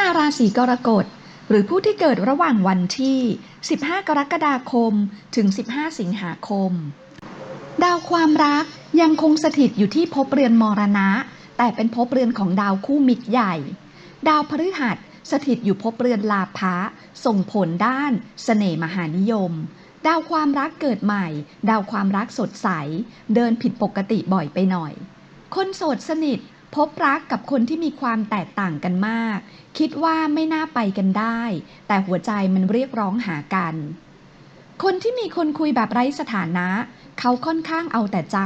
นาราศีกรกฎ หรือผู้ที่เกิดระหว่างวันที่ 15 กรกฎาคม ถึง 15 สิงหาคม ดาวความรักยังคงสถิตอยู่ที่ภพเรือนมรณะ แต่เป็นภพเรือนของดาวคู่มิตรใหญ่ ดาวพฤหัสสถิตอยู่ภพเรือนลาภะส่งผลด้านเสน่ห์มหานิยม ดาวความรักเกิดใหม่ ดาวความรักสดใส เดินผิดปกติบ่อยไปหน่อย คนโสดสนิท พบรักกับคนที่มีความแตกต่างกันมาก คิดว่าไม่น่าไปกันได้ แต่หัวใจมันเรียกร้องหากัน คนที่มีคนคุยแบบไร้สถานะ เขาค่อนข้างเอาแต่ใจ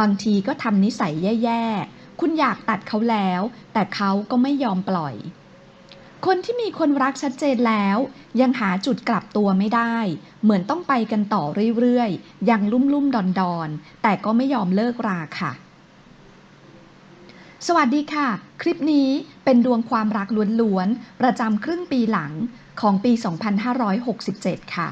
บางทีก็ทำนิสัยแย่ๆ คุณอยากตัดเขาแล้ว แต่เขาก็ไม่ยอมปล่อย คนที่มีคนรักชัดเจนแล้ว ยังหาจุดกลับตัวไม่ได้ เหมือนต้องไปกันต่อเรื่อยๆ ยังลุ่มลุ่มดอนดอนๆ แต่ก็ไม่ยอมเลิกราค่ะ สวัสดีค่ะ คลิปนี้เป็นดวงความรักล้วนๆ ประจำครึ่งปีหลังของปี 2567 ค่ะ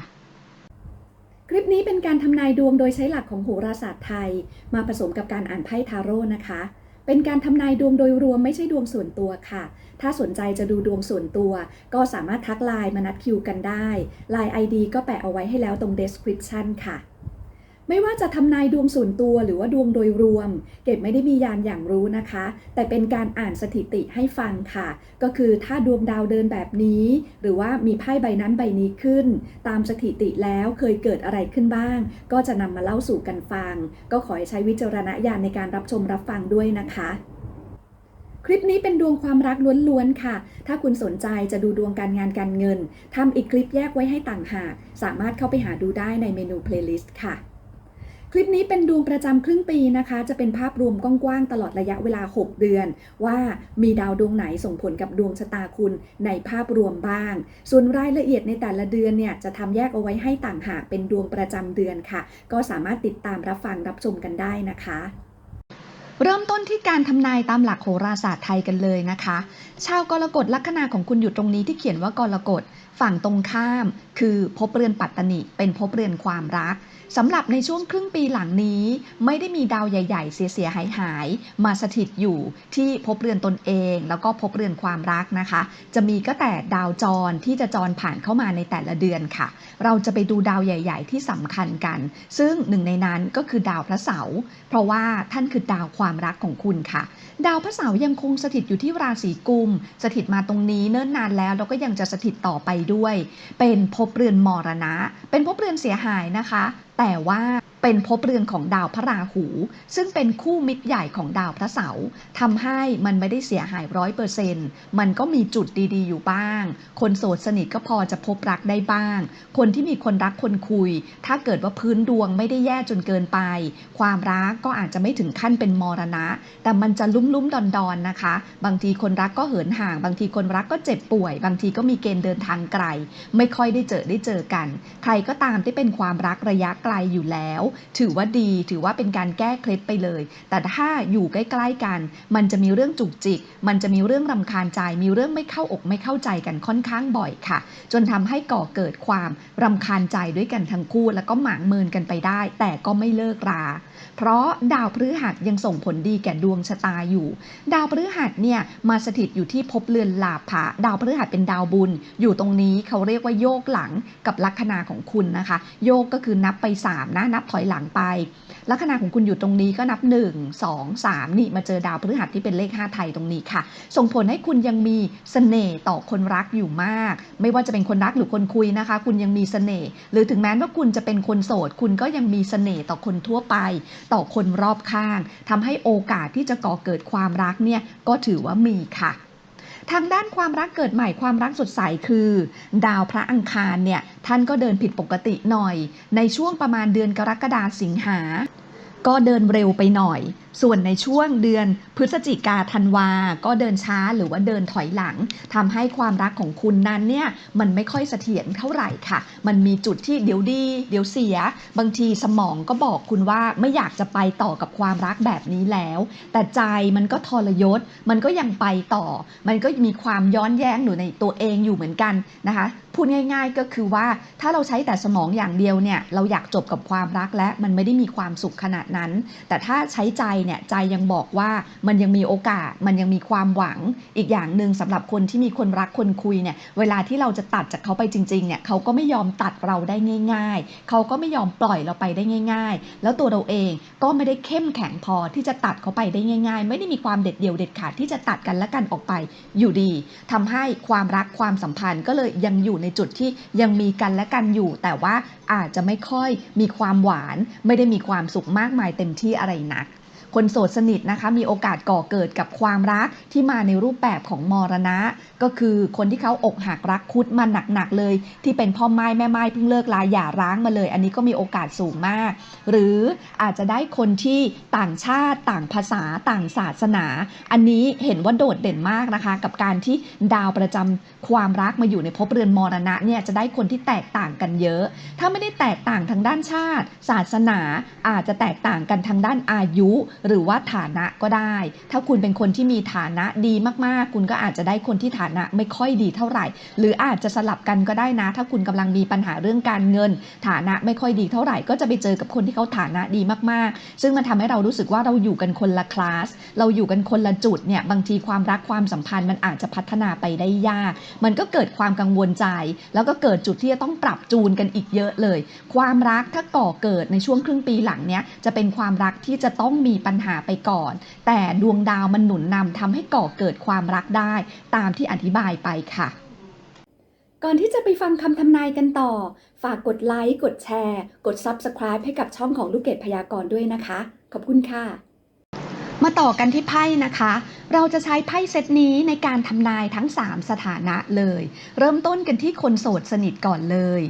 คลิปนี้เป็นการทำนายดวงโดยใช้หลักของโหราศาสตร์ไทย มาผสมกับการอ่านไพ่ทาโร่นะคะ เป็นการทำนายดวงโดยรวมไม่ใช่ดวงส่วนตัวค่ะ ถ้าสนใจจะดูดวงส่วนตัว ก็สามารถทักไลน์มานัดคิวกันได้ไลน์ ID ก็แปะเอาไว้ให้แล้วตรง description ค่ะ ไม่ว่าจะทำนายดวงส่วนตัวหรือว่าดวงโดยรวม เก็บไม่ได้มียานอย่างรู้นะคะ แต่เป็นการอ่านสถิติให้ฟังค่ะ ก็คือถ้าดวงดาวเดินแบบนี้ หรือว่ามีไพ่ใบนั้นใบนี้ขึ้น ตามสถิติแล้วเคยเกิดอะไรขึ้นบ้าง ก็จะนำมาเล่าสู่กันฟัง ก็ขอให้ใช้วิจารณญาณในการรับชมรับฟังด้วยนะคะคลิปนี้เป็นดวงความรักล้วนๆ ค่ะ ถ้าคุณสนใจจะดูดวงการงานการเงิน ทำอีกคลิปแยกไว้ให้ต่างหาก สามารถเข้าไปหาดูได้ในเมนู playlist ค่ะ คลิปนี้เป็นดวงประจำครึ่งปีนะคะ จะเป็นภาพรวมกว้างๆตลอดระยะเวลา 6 เดือน ว่ามีดาวดวงไหนส่งผลกับดวงชะตาคุณในภาพรวมบ้าง ส่วนรายละเอียดในแต่ละเดือนเนี่ยจะทำแยกเอาไว้ให้ต่างหากเป็นดวงประจำเดือนค่ะ ก็สามารถติดตามรับฟังรับชมกันได้นะคะเริ่มต้นที่การทำนายตามหลักโหราศาสตร์ไทยกันเลยนะคะ ชาวกรกฎลัคนาของคุณอยู่ตรงนี้ที่เขียนว่ากรกฎ ฝั่งตรงข้ามคือภพเรือนปัตตนิเป็นภพเรือนความรักสำหรับในช่วงครึ่งปีหลังนี้ ไม่ได้มีดาวใหญ่ๆ เสียๆหายมาสถิตอยู่ที่ภพเรือนตนเอง แล้วก็ภพเรือนความรักนะคะ จะมีก็แต่ดาวจรที่จะจรผ่านเข้ามาในแต่ละเดือนค่ะ เราจะไปดูดาวใหญ่ ๆ ที่สำคัญกัน ซึ่งหนึ่งในนั้นก็คือดาวพระเสาร์เพราะว่าท่านคือดาวความรักของคุณค่ะ ดาวพระเสาร์ยังคงสถิตอยู่ที่ราศีกุม สถิตมาตรงนี้เนิ่นนานแล้วแล้วก็ยังจะสถิตต่อไปด้วย เป็นภพเรือนมรณะ เป็นภพเรือนเสียหายนะคะ แต่ว่า เป็นภพเรือนของดาวพระราหู ซึ่งเป็นคู่มิตรใหญ่ของดาวพระเสาร์ทำให้มันไม่ได้เสียหายร้อยเปอร์เซ็นต์มันก็มีจุดดีๆอยู่บ้าง คนโสดสนิทก็พอจะพบรักได้บ้าง คนที่มีคนรักคนคุย ถ้าเกิดว่าพื้นดวงไม่ได้แย่จนเกินไป ความรักก็อาจจะไม่ถึงขั้นเป็นมรณะ แต่มันจะลุ่มลุ่มๆดอนดอนๆนะคะ บางทีคนรักก็เหินห่าง บางทีคนรักก็เจ็บป่วย บางทีก็มีเกณฑ์เดินทางไกล ไม่ค่อยได้เจอได้เจอกัน ใครก็ตามที่เป็นความรักระยะไกลอยู่แล้วถือว่าดีถือว่าเป็นการแก้เคล็ดไปเลย แต่ถ้าอยู่ใกล้ๆกัน มันจะมีเรื่องจุกจิก มันจะมีเรื่องรำคาญใจ มีเรื่องไม่เข้าอกไม่เข้าใจกันค่อนข้างบ่อยค่ะ จนทำให้ก่อเกิดความรำคาญใจด้วยกันทั้งคู่ แล้วก็หมางเมินกันไปได้ แต่ก็ไม่เลิกรา เพราะดาวพฤหัสยังส่งผลดีแก่ดวงชะตาอยู่ ดาวพฤหัสเนี่ยมาสถิตอยู่ที่ภพเรือนลาภะดาวพฤหัสเป็นดาวบุญ อยู่ตรงนี้เขาเรียกว่าโยกหลังกับลัคนาของคุณนะคะ โยกก็คือนับไป3นะนับถอยหลังไป ลัคนาของคุณอยู่ตรงนี้ก็นับ 1 2 3 นี่มาเจอดาวพฤหัสที่เป็นเลข 5 ไทยตรงนี้ค่ะ ส่งผลให้คุณยังมีเสน่ห์ต่อคนรักอยู่มาก ไม่ว่าจะเป็นคนรักหรือคนคุยนะคะ คุณยังมีเสน่ห์หรือถึงแม้ว่าคุณจะเป็นคนโสด คุณก็ยังมีเสน่ห์ต่อคนทั่วไป ต่อคนรอบข้างทำให้โอกาสที่จะก่อเกิดความรักเนี่ยก็ถือว่ามีค่ะ ทางด้านความรักเกิดใหม่ความรักสดใสคือ ดาวพระอังคารเนี่ยท่านก็เดินผิดปกติหน่อย ในช่วงประมาณเดือนกรกฎาสิงหา ก็เดินเร็วไปหน่อย ส่วนในช่วงเดือนพฤศจิกาธันวา ก็เดินช้าหรือว่าเดินถอยหลังทำให้ความรักของคุณนั้นเนี่ยมันไม่ค่อยเสถียรเท่าไหร่ค่ะ มันมีจุดที่เดี๋ยวดี เดี๋ยวเสีย บางทีสมองก็บอกคุณว่าไม่อยากจะไปต่อกับความรักแบบนี้แล้ว แต่ใจมันก็ทรยศ มันก็ยังไปต่อ มันก็มีความย้อนแย้งอยู่ในตัวเองอยู่เหมือนกันนะคะพูดง่าย ๆ ก็คือว่าถ้าเราใช้แต่สมองอย่างเดียวเนี่ยเราอยากจบกับความรักและมันไม่ได้มีความสุขขนาดนั้น แต่ถ้าใช้ใจเนี่ยใจยังบอกว่ามันยังมีโอกาส มันยังมีความหวัง อีกอย่างหนึ่งสำหรับคนที่มีคนรักคนคุยเนี่ยเวลาที่เราจะตัดจากเขาไปจริงๆเนี่ยเขาก็ไม่ยอมตัดเราได้ง่าย ๆ เขาก็ไม่ยอมปล่อยเราไปได้ง่าย ๆ แล้วตัวเราเองก็ไม่ได้เข้มแข็งพอที่จะตัดเขาไปได้ง่าย ๆ ไม่ได้มีความเด็ดเดี่ยวเด็ดขาดที่จะตัดกันและกันออกไปอยู่ดีทำให้ความรักความสัมพันธ์ก็เลยยังอยู่ในจุดที่ยังมีกันและกันอยู่ แต่ว่าอาจจะไม่ค่อยมีความหวาน ไม่ได้มีความสุขมากมายเต็มที่อะไรนัก คนโสดสนิทนะคะมีโอกาสก่อเกิดกับความรักที่มาในรูปแบบของมรณะ ก็คือคนที่เขาอกหักรักคุดมาหนักๆเลย ที่เป็นพ่อไม้แม่ไม้เพิ่งเลิกลาหย่าร้างมาเลย อันนี้ก็มีโอกาสสูงมาก หรืออาจจะได้คนที่ต่างชาติต่างภาษาต่างศาสนา อันนี้เห็นว่าโดดเด่นมากนะคะ กับการที่ดาวประจำความรักมาอยู่ในภพเรือนมรณะเนี่ยจะได้คนที่แตกต่างกันเยอะ ถ้าไม่ได้แตกต่างทางด้านชาติ ศาสนาอาจจะแตกต่างกันทางด้านอายุหรือว่าฐานะก็ได้ ถ้าคุณเป็นคนที่มีฐานะดีมากๆ คุณก็อาจจะได้คนที่ฐานะไม่ค่อยดีเท่าไหร่ หรืออาจจะสลับกันก็ได้นะ ถ้าคุณกำลังมีปัญหาเรื่องการเงิน ฐานะไม่ค่อยดีเท่าไหร่ ก็จะไปเจอกับคนที่เขาฐานะดีมากๆ ซึ่งมันทำให้เรารู้สึกว่าเราอยู่กันคนละคลาส เราอยู่กันคนละจุดเนี่ย บางทีความรักความสัมพันธ์มันอาจจะพัฒนาไปได้ยาก มันก็เกิดความกังวลใจ แล้วก็เกิดจุดที่จะต้องปรับจูนกันอีกเยอะเลย ความรักถ้าก่อเกิดในช่วงครึ่งปีหลังเนี้ยจะเป็นความรักที่จะต้องมีปัญหาไปก่อน แต่ดวงดาวมันหนุนนำทำให้ก่อเกิดความรักได้ ตามที่อธิบายไปค่ะ ก่อนที่จะไปฟังคำทำนายกันต่อ ฝากกดไลค์กดแชร์ กด Subscribe ให้กับช่องของลูกเกดพยากรณ์ด้วยนะคะ ขอบคุณค่ะมาต่อกันที่ไพ่นะคะ เราจะใช้ไพ่เซตนี้ในการทำนายทั้ง 3 สถานะเลย เริ่มต้นกันที่คนโสดสนิทก่อนเลย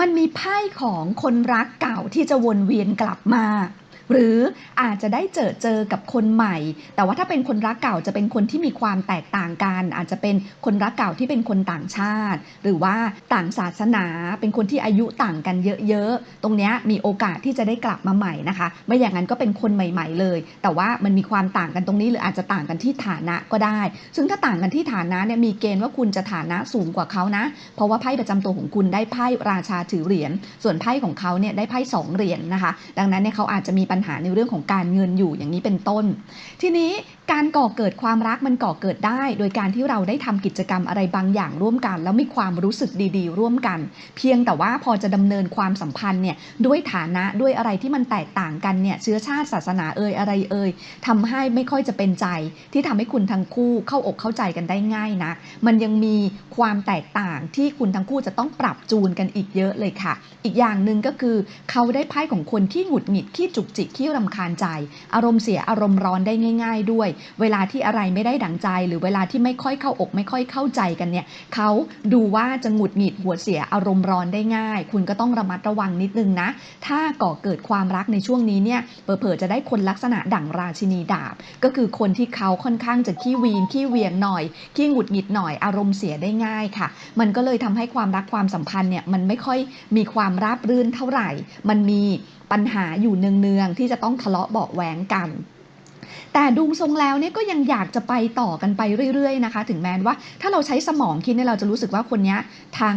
มันมีไพ่ของคนรักเก่าที่จะวนเวียนกลับมา หรืออาจจะได้เจอเจอกับคนใหม่ แต่ว่าถ้าเป็นคนรักเก่าจะเป็นคนที่มีความแตกต่างกัน อาจจะเป็นคนรักเก่าที่เป็นคนต่างชาติ หรือว่าต่างศาสนา เป็นคนที่อายุต่างกันเยอะๆ ตรงนี้มีโอกาสที่จะได้กลับมาใหม่นะคะ ไม่อย่างนั้นก็เป็นคนใหม่ ๆ เลย แต่ว่ามันมีความต่างกันตรงนี้หรืออาจจะต่างกันที่ฐานะก็ได้ ซึ่งถ้าต่างกันที่ฐานะเนี่ยมีเกณฑ์ว่าคุณจะฐานะสูงกว่าเขานะ เพราะว่าไพ่ประจำตัวของคุณได้ไพ่ราชาถือเหรียญ ส่วนไพ่ของเขาเนี่ยได้ไพ่สองเหรียญนะคะ ดังนั้นเนี่ยเขาอาจจะมีปัญญหาในเรื่องของการเงินอยู่อย่างนี้เป็นต้น ทีนี้ การก่อเกิดความรักมันก่อเกิดได้ โดยการที่เราได้ทำกิจกรรมอะไรบางอย่างร่วมกัน แล้วมีความรู้สึกดีๆ ร่วมกัน เพียงแต่ว่าพอจะดำเนินความสัมพันธ์เนี่ยด้วยฐานะด้วยอะไรที่มันแตกต่างกันเนี่ยเชื้อชาติศาสนาเอ่ยอะไรเอ่ยทำให้ไม่ค่อยจะเป็นใจ ที่ทำให้คุณทั้งคู่เข้าอกเข้าใจกันได้ง่ายนะมันยังมีความแตกต่างที่คุณทั้งคู่จะต้องปรับจูนกันอีกเยอะเลยค่ะ อีกอย่างหนึ่งก็คือ เขาได้ไพ่ของคนที่หงุดหงิดขี้จุกจิกขี้รำคาญใจ อารมณ์เสียอารมณ์ร้อนได้ง่าย ๆ ด้วยเวลาที่อะไรไม่ได้ดั่งใจ หรือเวลาที่ไม่ค่อยเข้าอก ไม่ค่อยเข้าใจกันเนี่ยเขาดูว่าจะหงุดหงิดหัวเสียอารมณ์ร้อนได้ง่าย คุณก็ต้องระมัดระวังนิดนึงนะ ถ้าก่อเกิดความรักในช่วงนี้เนี่ยเผลอๆจะได้คนลักษณะดั่งราชินีดาบ ก็คือคนที่เขาค่อนข้างจะขี้วีนขี้เวียงหน่อยขี้หงุดหงิดหน่อยอารมณ์เสียได้ง่ายค่ะ มันก็เลยทำให้ความรักความสัมพันธ์เนี่ยมันไม่ค่อยมีความราบรื่นเท่าไหร่ มันมีปัญหาอยู่เนืองๆที่จะต้องทะเลาะเบาแหวงกัน แต่ดูทรงแล้วเนี่ยก็ยังอยากจะไปต่อกันไปเรื่อยๆนะคะ ถึงแม้ว่าถ้าเราใช้สมองคิดเนี่ยเราจะรู้สึกว่าคนนี้ทั้ง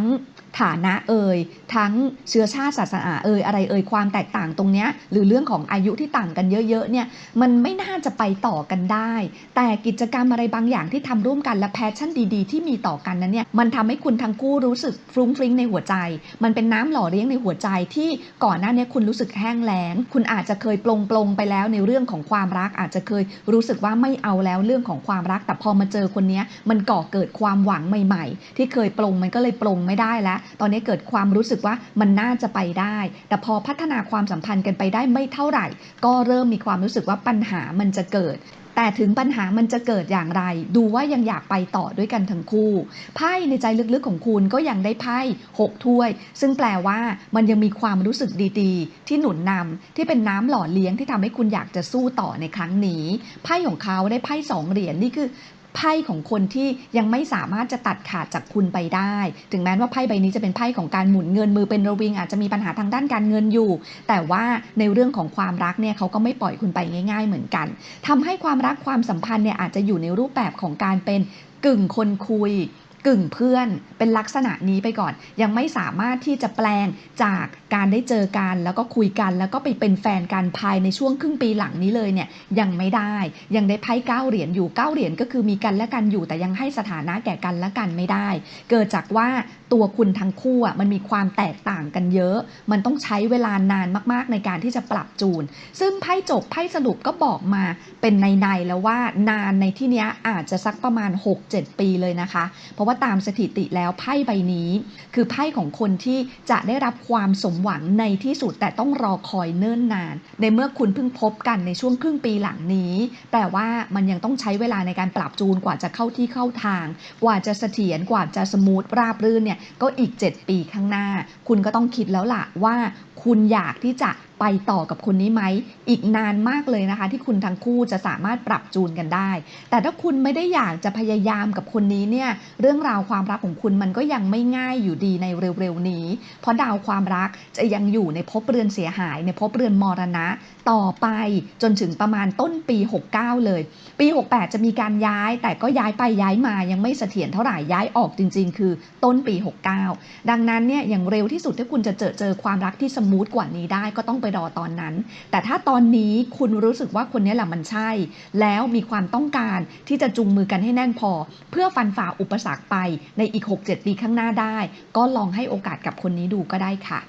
ฐานะเอ่ยทั้งเชื้อชาติศาสนาเอ่ยอะไรเอ่ยความแตกต่างตรงเนี้ยหรือเรื่องของอายุที่ต่างกันเยอะๆเนี่ยมันไม่น่าจะไปต่อกันได้ แต่กิจกรรมอะไรบางอย่างที่ทำร่วมกันและแพชชั่นดีๆ ที่มีต่อกันนั้นเนี่ยมันทำให้คุณทั้งคู่รู้สึกฟรุ้งฟริ้งในหัวใจ มันเป็นน้ำหล่อเลี้ยงในหัวใจที่ก่อนหน้านี้คุณรู้สึกแห้งแล้ง คุณอาจจะเคยปลงปลงไปแล้วในเรื่องของความรัก อาจจะเคยรู้สึกว่าไม่เอาแล้วเรื่องของความรัก แต่พอมาเจอคนนี้มันก่อเกิดความหวังใหม่ ๆ ที่เคยปลงมันก็เลยปลงไม่ได้แล้วตอนนี้เกิดความรู้สึกว่ามันน่าจะไปได้ แต่พอพัฒนาความสัมพันธ์กันไปได้ไม่เท่าไหร่ ก็เริ่มมีความรู้สึกว่าปัญหามันจะเกิดแต่ถึงปัญหามันจะเกิดอย่างไร ดูว่ายังอยากไปต่อด้วยกันทั้งคู่ ไพ่ในใจลึกๆของคุณก็ยังได้ไพ่หกถ้วย ซึ่งแปลว่ามันยังมีความรู้สึกดีๆ ที่หนุนนำที่เป็นน้ำหล่อเลี้ยงที่ทำให้คุณอยากจะสู้ต่อในครั้งนี้ ไพ่ของเขาได้ไพ่สองเหรียญนี่คือ ไพ่ของคนที่ยังไม่สามารถจะตัดขาดจากคุณไปได้ ถึงแม้ว่าไพ่ใบนี้จะเป็นไพ่ของการหมุนเงินมือเป็นระวิง อาจจะมีปัญหาทางด้านการเงินอยู่ แต่ว่าในเรื่องของความรักเนี่ยเขาก็ไม่ปล่อยคุณไปง่าย ๆ เหมือนกันทำให้ความรักความสัมพันธ์เนี่ยอาจจะอยู่ในรูปแบบของการเป็นกึ่งคนคุย กึ่งเพื่อนเป็นลักษณะนี้ไปก่อน ยังไม่สามารถที่จะแปลงจากการได้เจอกันแล้วก็คุยกัน แล้วก็ไปเป็นแฟนกันภายในช่วงครึ่งปีหลังนี้เลยเนี่ยยังไม่ได้ยังได้ไพ่เก้าเหรียญอยู่เก้าเหรียญก็คือมีกันและกันอยู่แต่ยังให้สถานะแก่กันและกันไม่ได้ เกิดจากว่าตัวคุณทั้งคู่อะมันมีความแตกต่างกันเยอะ มันต้องใช้เวลานานมากๆในการที่จะปรับจูน ซึ่งไพ่จบไพ่สรุปก็บอกมาเป็นในๆแล้วว่านานในที่เนี้ยอาจจะสักประมาณ 6-7 ปีเลยนะคะ เพราะว่าตามสถิติแล้วไพ่ใบนี้ คือไพ่ของคนที่จะได้รับความสมหวังในที่สุดแต่ต้องรอคอยเนิ่นนาน ในเมื่อคุณเพิ่งพบกันในช่วงครึ่งปีหลังนี้แต่ว่ามันยังต้องใช้เวลาในการปรับจูนกว่าจะเข้าที่เข้าทาง กว่าจะเสถียรกว่าจะสมูทราบรื่นเนี่ยก็อีก 7 ปีข้างหน้า คุณก็ต้องคิดแล้วล่ะว่า คุณอยากที่จะไปต่อกับคนนี้ไหม อีกนานมากเลยนะคะ ที่คุณทั้งคู่จะสามารถปรับจูนกันได้ แต่ถ้าคุณไม่ได้อยากจะพยายามกับคนนี้เนี่ย เรื่องราวความรักของคุณมันก็ยังไม่ง่ายอยู่ดีในเร็วๆนี้ เพราะดาวความรักจะยังอยู่ในภพเรือนเสียหาย ในภพเรือนมรณะ ต่อไปจนถึงประมาณต้นปี 69 เลย ปี 68 จะมีการย้าย แต่ก็ย้ายไปย้ายมายังไม่เสถียรเท่าไหร่ย้ายออกจริง ๆ คือต้นปี 69 ดังนั้นเนี่ยอย่างเร็วที่สุดที่คุณจะเจอเจอความรักที่สมูทกว่านี้ได้ก็ต้องไปรอตอนนั้น แต่ถ้าตอนนี้คุณรู้สึกว่าคนนี้แหละมันใช่ แล้วมีความต้องการที่จะจูงมือกันให้แน่นพอ เพื่อฟันฝ่าอุปสรรคไปในอีก 6-7 ปีข้างหน้าได้ ก็ลองให้โอกาสกับคนนี้ดูก็ได้ค่ะ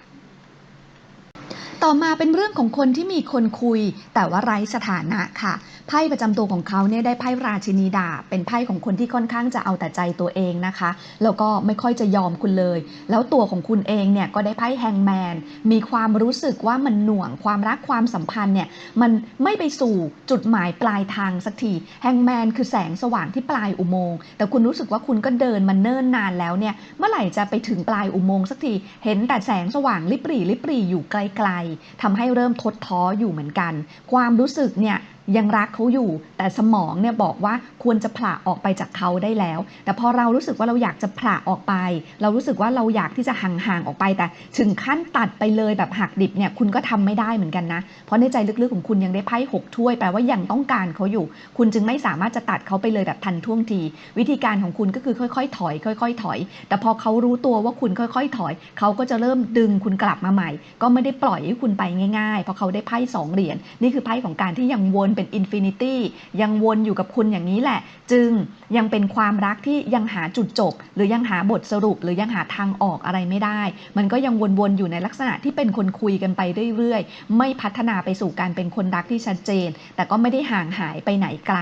ต่อมาเป็นเรื่องของคนที่มีคนคุยแต่ว่าไร้สถานะค่ะ ไพ่ประจำตัวของเขาเนี่ยได้ไพ่ราชินีดาบเป็นไพ่ของคนที่ค่อนข้างจะเอาแต่ใจตัวเองนะคะ แล้วก็ไม่ค่อยจะยอมคุณเลย แล้วตัวของคุณเองเนี่ยก็ได้ไพ่แฮงแมนมีความรู้สึกว่ามันหน่วงความรักความสัมพันธ์เนี่ยมันไม่ไปสู่จุดหมายปลายทางสักทีแฮงแมนคือแสงสว่างที่ปลายอุโมงค์แต่คุณรู้สึกว่าคุณก็เดินมาเนิ่นนานแล้วเนี่ยเมื่อไหร่จะไปถึงปลายอุโมงค์สักทีเห็นแต่แสงสว่างลิบหรี่ลิบหรี่อยู่ไกลๆทำให้เริ่มทดท้ออยู่เหมือนกัน ความรู้สึกเนี่ย ยังรักเขาอยู่ แต่สมองเนี่ยบอกว่าควรจะผละออกไปจากเขาได้แล้ว แต่พอเรารู้สึกว่าเราอยากจะผละออกไป เรารู้สึกว่าเราอยากที่จะห่างๆออกไป แต่ถึงขั้นตัดไปเลยแบบหักดิบเนี่ยคุณก็ทำไม่ได้เหมือนกันนะ เพราะในใจลึกๆของคุณยังได้ไพ่หกถ้วยแปลว่ายังต้องการเขาอยู่ คุณจึงไม่สามารถจะตัดเขาไปเลยแบบทันท่วงที วิธีการของคุณก็คือค่อยๆ ถอย ค่อย ๆ ถอย แต่พอเขารู้ตัวว่าคุณค่อยๆ ถอย เขาก็จะเริ่มดึงคุณกลับมาใหม่ ก็ไม่ได้ปล่อยให้คุณไปง่ายๆ เพราะเขาได้ไพ่สองเหรียญนี่คือไพ่ของการที่ยังวนเป็นอินฟินิตี้ยังวนอยู่กับคุณอย่างนี้แหละ จึงยังเป็นความรักที่ยังหาจุดจบ หรือยังหาบทสรุป หรือยังหาทางออกอะไรไม่ได้ มันก็ยังวนๆอยู่ในลักษณะที่เป็นคนคุยกันไปเรื่อยๆ ไม่พัฒนาไปสู่การเป็นคนรักที่ชัดเจน แต่ก็ไม่ได้ห่างหายไปไหนไกล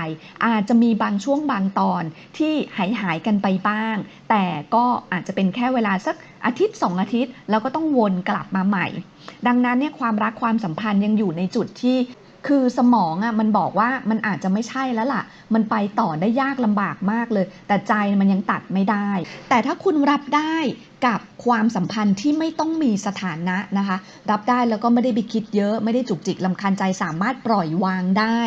อาจจะมีบางช่วงบางตอนที่หายหายกันไปบ้าง แต่ก็อาจจะเป็นแค่เวลาสักอาทิตย์สองอาทิตย์แล้วก็ต้องวนกลับมาใหม่ ดังนั้นเนี่ยความรักความสัมพันธ์ยังอยู่ในจุดที่ คือสมองอะมันบอกว่ามันอาจจะไม่ใช่แล้วล่ะ มันไปต่อได้ยากลำบากมากเลย แต่ใจมันยังตัดไม่ได้ แต่ถ้าคุณรับได้ กับความสัมพันธ์ที่ไม่ต้องมีสถานะนะคะ รับได้แล้วก็ไม่ได้ไปคิดเยอะ ไม่ได้จุกจิกลำคาญใจสามารถปล่อยวางได้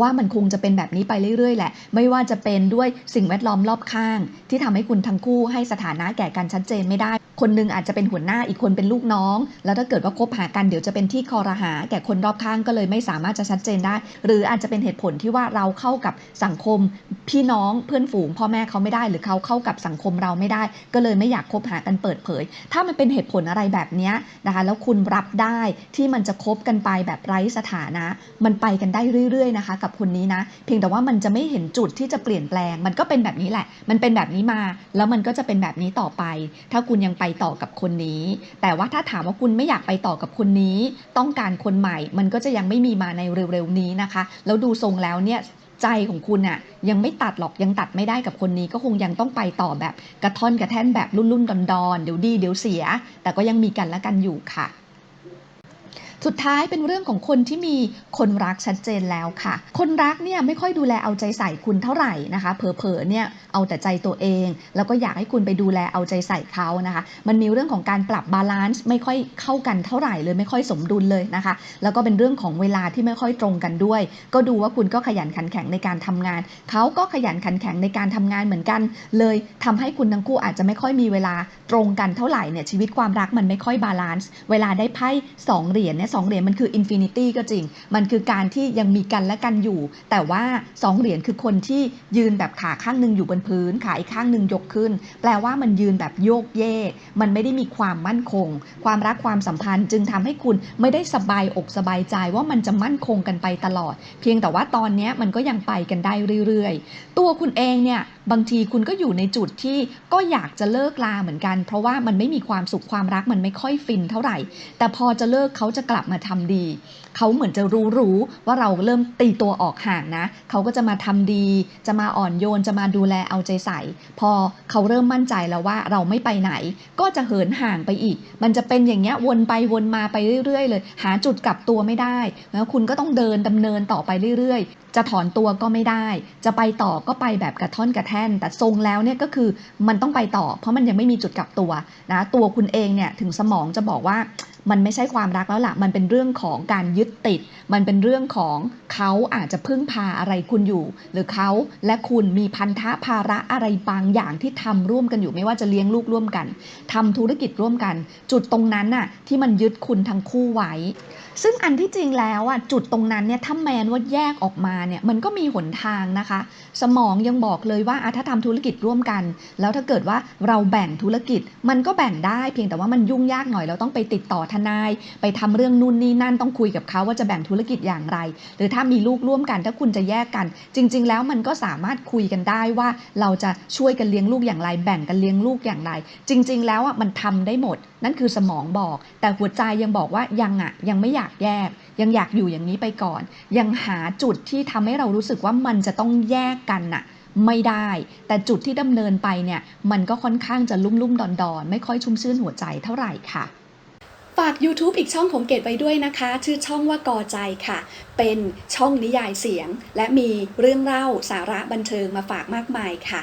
ว่ามันคงจะเป็นแบบนี้ไปเรื่อยๆแหละ ไม่ว่าจะเป็นด้วยสิ่งแวดล้อมรอบข้าง ที่ทำให้คุณทั้งคู่ให้สถานะแก่กันชัดเจนไม่ได้ คนหนึงอาจจะเป็นหัวหน้าอีกคนเป็นลูกน้อง แล้วถ้าเกิดว่าคบหากันเดี๋ยวจะเป็นที่คอรหา แก่คนรอบข้างก็เลยไม่สามารถจะชัดเจนได้ หรืออาจจะเป็นเหตุผลที่ว่าเราเข้ากับสังคม พี่น้องเพื่อนฝูงพ่อแม่เขาไม่ได้ หรือเขาเข้ากับสังคมเราไม่ได้ ก็เลยไม่อยากคบหากันเปิดเผย ถ้ามันเป็นเหตุผลอะไรแบบนี้นะคะ แล้วคุณรับได้ที่มันจะคบกันไปแบบไร้สถานะ มันไปกันได้เรื่อยๆนะคะ กับคนนี้นะ เพียงแต่ว่ามันจะไม่เห็นจุดที่จะเปลี่ยนแปลง มันก็เป็นแบบนี้แหละ มันเป็นแบบนี้มา แล้วมันก็จะเป็นแบบนี้ต่อไป ถ้าคุณยังไปต่อกับคนนี้ แต่ว่าถ้าถามว่าคุณไม่อยากไปต่อกับคนนี้ ต้องการคนใหม่ มันก็จะยังไม่มีมาในเร็วๆนี้นะคะ แล้วดูทรงแล้วเนี่ย ใจของคุณน่ะยังไม่ตัดหรอกยังตัดไม่ได้กับคนนี้ก็คงยังต้องไปต่อแบบกระท่อนกระแท่นแบบรุ่นรุ่นดอนดอนๆเดี๋ยวดีเดี๋ยวเสีย แต่ก็ยังมีกันและกันอยู่ค่ะ สุดท้ายเป็นเรื่องของคนที่มีคนรักชัดเจนแล้วค่ะ คนรักเนี่ยไม่ค่อยดูแลเอาใจใส่คุณเท่าไหร่นะคะ เผลอๆเนี่ยเอาแต่ใจตัวเอง แล้วก็อยากให้คุณไปดูแลเอาใจใส่เขานะคะ มันมีเรื่องของการปรับบาลานซ์ไม่ค่อยเข้ากันเท่าไหร่เลยไม่ค่อยสมดุลเลยนะคะ แล้วก็เป็นเรื่องของเวลาที่ไม่ค่อยตรงกันด้วย ก็ดูว่าคุณก็ขยันขันแข็งในการทำงาน เขาก็ขยันขันแข็งในการทำงานเหมือนกัน เลยทำให้คุณทั้งคู่อาจจะไม่ค่อยมีเวลาตรงกันเท่าไหร่เนี่ยชีวิตความรักมันไม่ค่อยบาลานซ์เวลาได้ไพ่สองเหรียญเนี่ยสองเหรียญมันคืออินฟินิตี้ก็จริง มันคือการที่ยังมีกันและกันอยู่ แต่ว่าสองเหรียญคือคนที่ยืนแบบขาข้างหนึ่งอยู่บนพื้น ขาอีกข้างหนึ่งยกขึ้น แปลว่ามันยืนแบบโยกเยกมันไม่ได้มีความมั่นคง ความรักความสัมพันธ์จึงทำให้คุณไม่ได้สบายอกสบายใจว่ามันจะมั่นคงกันไปตลอด เพียงแต่ว่าตอนนี้มันก็ยังไปกันได้เรื่อยๆ ตัวคุณเองเนี่ยบางทีคุณก็อยู่ในจุดที่ก็อยากจะเลิกลาเหมือนกัน เพราะว่ามันไม่มีความสุขความรักมันไม่ค่อยฟินเท่าไหร่ แต่พอจะเลิกเขาจะกลับมาทำดี เขาเหมือนจะรู้รู้ว่าเราเริ่มตีตัวออกห่างนะ เขาก็จะมาทำดี จะมาอ่อนโยน จะมาดูแลเอาใจใส่ พอเขาเริ่มมั่นใจแล้วว่าเราไม่ไปไหน ก็จะเหินห่างไปอีก มันจะเป็นอย่างเงี้ยวนไปวนมาไปเรื่อยๆ เลย หาจุดกลับตัวไม่ได้ แล้วคุณก็ต้องเดินดำเนินต่อไปเรื่อยๆ จะถอนตัวก็ไม่ได้ จะไปต่อก็ไปแบบกระท่อนกระแท่น แต่ทรงแล้วเนี่ยก็คือมันต้องไปต่อ เพราะมันยังไม่มีจุดกลับตัวนะตัวคุณเองเนี่ยถึงสมองจะบอกว่ามันไม่ใช่ความรักแล้วล่ะ มันเป็นเรื่องของการยึดติด มันเป็นเรื่องของเขาอาจจะพึ่งพาอะไรคุณอยู่ หรือเขาและคุณมีพันธะภาระอะไรบางอย่างที่ทำร่วมกันอยู่ ไม่ว่าจะเลี้ยงลูกร่วมกันทำธุรกิจร่วมกัน จุดตรงนั้นน่ะที่มันยึดคุณทั้งคู่ไว้ ซึ่งอันที่จริงแล้วอะจุดตรงนั้นเนี่ยถ้าแมนว่าแยกออกมาเนี่ยมันก็มีหนทางนะคะ สมองยังบอกเลยว่าอะถ้าทำธุรกิจร่วมกัน แล้วถ้าเกิดว่าเราแบ่งธุรกิจมันก็แบ่งได้ เพียงแต่ว่ามันยุ่งยากหน่อยเราต้องไปติดต่อทนาย ไปทำเรื่องนู่นนี่นั่นต้องคุยกับเขาว่าจะแบ่งธุรกิจอย่างไร หรือถ้ามีลูกร่วมกัน ถ้าคุณจะแยกกัน จริง ๆ แล้วมันก็สามารถคุยกันได้ว่าเราจะช่วยกันเลี้ยงลูกอย่างไร แบ่งกันเลี้ยงลูกอย่างไร จริง ๆ แล้วอะมันทำได้หมด นั่นคือสมองบอก แต่หัวใจยังบอกว่ายังอะยังไม่อยากากแยก ยังอยากอยู่อย่างนี้ไปก่อน ยังหาจุดที่ทำให้เรารู้สึกว่ามันจะต้องแยกกันน่ะไม่ได้ แต่จุดที่ดำเนินไปเนี่ย มันก็ค่อนข้างจะลุ่มลุ่มดอนดอนไม่ค่อยชุ่มชื่นหัวใจเท่าไหร่ค่ะฝาก YouTube อีกช่องของเกดไว้ด้วยนะคะ ชื่อช่องว่ากอใจค่ะ เป็นช่องนิยายเสียง และมีเรื่องเล่าสาระบันเทิงมาฝากมากมายค่ะ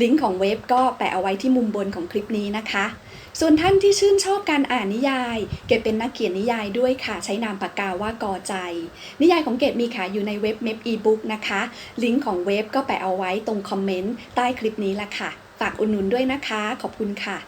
ลิงก์ของเว็บก็แปะเอาไว้ที่มุมบนของคลิปนี้นะคะ ส่วนท่านที่ชื่นชอบการอ่านนิยาย เกดเป็นนักเขียนนิยายด้วยค่ะ ใช้นามปากกาว่ากอใจ นิยายของเกดมีขายอยู่ในเว็บเม p อีบุ๊กนะคะ ลิงก์ของเว็บก็แปะเอาไว้ตรงคอมเมนต์ใต้คลิปนี้ละค่ะ ฝากอุดหนุนด้วยนะคะ ขอบคุณค่ะ